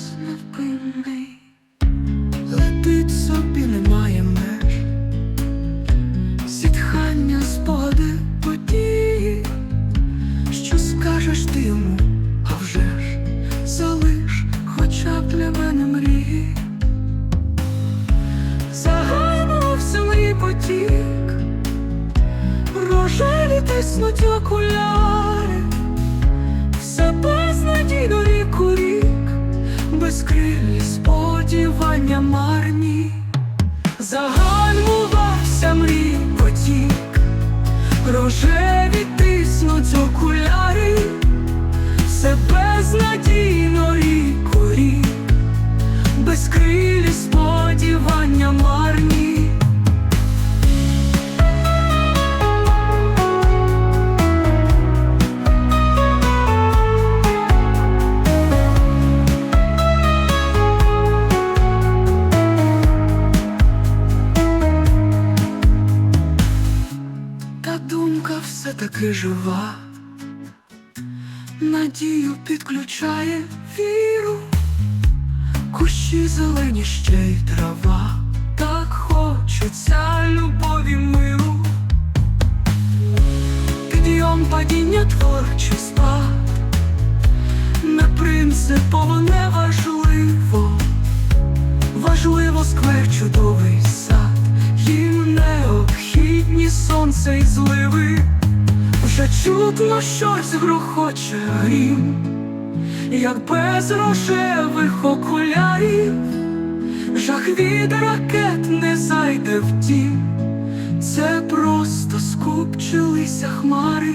doesn't bring me. Загальмувався мрій потік, рожеві тиснуть окуляри, все безнадійно думка все таки жива, надію підключає віру. Кущі зелені ще й трава, так хочеться любові миру, підйом падіння творчий спад, не принципово не важливо, важливо сквер чудовий сад, їм необхідні сонце і зливи, вже чутно щось грохоче грім. Як без рожевих окулярів, жах від ракет не зайде в тім, це просто скупчилися хмари.